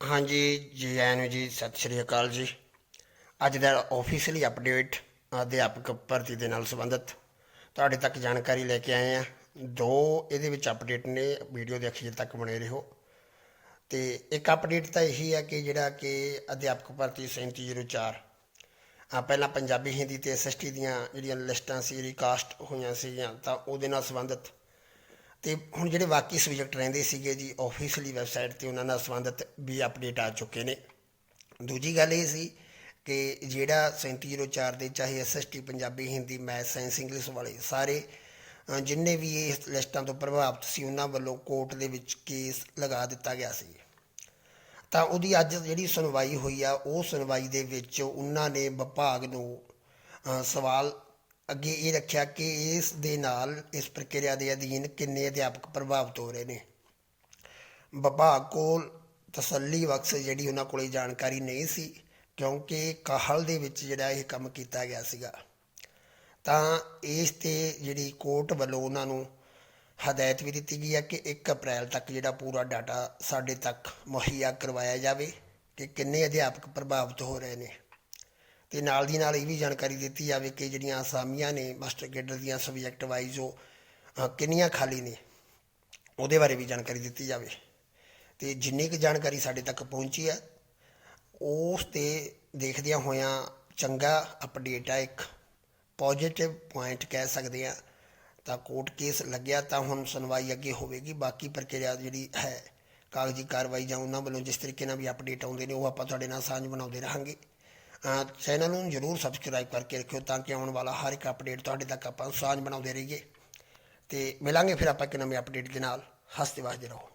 ਹਾਂਜੀ ਜੀ ਆਇਆਂ ਜੀ, ਸਤਿ ਸ਼੍ਰੀ ਅਕਾਲ ਜੀ। ਅੱਜ ਦਾ ਆਫੀਸ਼ੀਅਲੀ ਅਪਡੇਟ ਅਧਿਆਪਕ ਭਰਤੀ ਦੇ ਨਾਲ ਸੰਬੰਧਿਤ। ਤੁਹਾਡੇ ਤੱਕ ਜਾਣਕਾਰੀ ਲੈ ਕੇ ਆਏ ਆ ਦੋ ਇਹਦੇ ਵਿੱਚ ਅਪਡੇਟ ਨੇ ਵੀਡੀਓ ਦੇ ਅਖੀਰ ਤੱਕ ਬਣੇ ਰਹੋ। ਤੇ ਇੱਕ ਅਪਡੇਟ ਤਾਂ ਇਹੀ ਹੈ ਕਿ ਜਿਹੜਾ ਕਿ ਅਧਿਆਪਕ ਭਰਤੀ 3704 ਆ ਪਹਿਲਾਂ ਪੰਜਾਬੀ ਹਿੰਦੀ ਤੇ ਐਸਐਸਟੀ ਦੀਆਂ ਜਿਹੜੀਆਂ ਲਿਸਟਾਂ ਸੀ ਰੀਕਾਸਟ ਹੋਈਆਂ ਸੀਗੀਆਂ, ਤਾਂ ਉਹਦੇ ਨਾਲ ਸੰਬੰਧਿਤ ਤੇ ਹੁਣ ਜਿਹੜੇ ਬਾਕੀ ਸਬਜੈਕਟ ਰਹਿੰਦੇ ਸੀਗੇ ਜੀ ਆਫੀਸ਼ੀਅਲੀ ਵੈਬਸਾਈਟ ਤੇ ਉਹਨਾਂ ਨਾਲ ਸੰਬੰਧਿਤ ਵੀ ਅਪਡੇਟ ਆ ਚੁੱਕੇ ਨੇ। ਦੂਜੀ ਗੱਲ ਇਹ ਸੀ ਕਿ ਜਿਹੜਾ 3704 ਦੇ, ਚਾਹੇ SST Punjabi, Hindi math science English ਵਾਲੇ ਸਾਰੇ ਜਿੰਨੇ ਵੀ ਇਹ ਲਿਸਟਾਂ ਤੋਂ ਪ੍ਰਭਾਵਿਤ ਸੀ, ਉਹਨਾਂ ਵੱਲੋਂ ਕੋਰਟ ਦੇ ਵਿੱਚ ਕੇਸ ਲਗਾ ਦਿੱਤਾ ਗਿਆ ਸੀ। ਤਾਂ ਉਹਦੀ ਅੱਜ ਜਿਹੜੀ ਸੁਣਵਾਈ ਹੋਈ ਆ, ਉਹ ਸੁਣਵਾਈ ਦੇ ਵਿੱਚ ਉਹਨਾਂ ਨੇ ਵਿਭਾਗ ਨੂੰ ਸਵਾਲ ਅੱਗੇ ਇਹ ਰੱਖਿਆ ਕਿ ਇਸ ਦੇ ਨਾਲ ਇਸ ਪ੍ਰਕਿਰਿਆ ਦੇ ਅਧੀਨ ਕਿੰਨੇ ਅਧਿਆਪਕ ਪ੍ਰਭਾਵਿਤ ਹੋ ਰਹੇ ਨੇ। ਵਿਭਾਗ ਕੋਲ ਤਸੱਲੀ ਬਖਸ਼ ਜਿਹੜੀ ਉਹਨਾਂ ਕੋਲੇ ਜਾਣਕਾਰੀ ਨਹੀਂ ਸੀ, ਕਿਉਂਕਿ ਕਾਹਲ ਦੇ ਵਿੱਚ ਜਿਹੜਾ ਇਹ ਕੰਮ ਕੀਤਾ ਗਿਆ ਸੀਗਾ। ਤਾਂ ਇਸ ਤੇ ਜਿਹੜੀ ਕੋਰਟ ਵੱਲੋਂ ਉਹਨਾਂ ਨੂੰ ਹਦਾਇਤ ਵੀ ਦਿੱਤੀ ਗਈ ਹੈ ਕਿ 1 ਅਪ੍ਰੈਲ ਤੱਕ ਜਿਹੜਾ ਪੂਰਾ ਡਾਟਾ ਸਾਡੇ ਤੱਕ ਮੁਹੱਈਆ ਕਰਵਾਇਆ ਜਾਵੇ ਕਿ ਕਿੰਨੇ ਅਧਿਆਪਕ ਪ੍ਰਭਾਵਿਤ ਹੋ ਰਹੇ ਨੇ। ਤੇ ਨਾਲ ਦੀ ਨਾਲ ਇਹ ਵੀ ਜਾਣਕਾਰੀ ਦਿੱਤੀ ਜਾਵੇ ਕਿ ਜਿਹੜੀਆਂ ਅਸਾਮੀਆਂ ਨੇ ਮਾਸਟਰ ਗ੍ਰੇਡਰ ਦੀਆਂ ਸਬਜੈਕਟ ਵਾਈਜ਼ ਉਹ ਕਿੰਨੀਆਂ ਖਾਲੀ ਨੇ, ਉਹਦੇ ਬਾਰੇ ਵੀ ਜਾਣਕਾਰੀ ਦਿੱਤੀ ਜਾਵੇ। ਤੇ ਜਿੰਨੀ ਕੁ ਜਾਣਕਾਰੀ ਸਾਡੇ ਤੱਕ ਪਹੁੰਚੀ ਹੈ, ਉਸ ਤੇ ਦੇਖਦਿਆਂ ਹੋਇਆਂ ਚੰਗਾ ਅਪਡੇਟ ਆ ਇੱਕ ਪੋਜੀਟਿਵ ਪੁਆਇੰਟ ਕਹਿ ਸਕਦੇ ਆ ਤਾਂ ਕੋਰਟ ਕੇਸ ਲੱਗਿਆ ਤਾਂ ਹੁਣ ਸੁਣਵਾਈ ਅੱਗੇ ਹੋਵੇਗੀ, ਬਾਕੀ ਪ੍ਰਕਿਰਿਆ ਜਿਹੜੀ ਹੈ ਕਾਗਜ਼ੀ ਕਾਰਵਾਈ ਜਾਂ ਉਹਨਾਂ ਵੱਲੋਂ ਜਿਸ ਤਰੀਕੇ ਨਾਲ ਵੀ ਅਪਡੇਟ ਆਉਂਦੇ ਨੇ, ਉਹ ਆਪਾਂ ਤੁਹਾਡੇ ਨਾਲ ਸਾਂਝ ਬਣਾਉਂਦੇ ਰਹਾਂਗੇ। ਚੈਨਲ ਨੂੰ ਜਰੂਰ ਸਬਸਕ੍ਰਾਈਬ ਕਰਕੇ ਰੱਖਿਓ ਤਾਂ ਕਿ ਆਉਣ ਵਾਲਾ ਹਰ ਇੱਕ ਅਪਡੇਟ ਤੁਹਾਡੇ ਤੱਕ ਆਪਾਂ ਸਾਂਝ ਬਣਾਉਂਦੇ ਰਹੀਏ। ਤੇ ਮਿਲਾਂਗੇ ਫਿਰ ਆਪਾਂ ਇੱਕ ਨਵੇਂ ਅਪਡੇਟ ਦੇ ਨਾਲ। ਹੱਸਦੇ ਵਸਦੇ ਰਹੋ।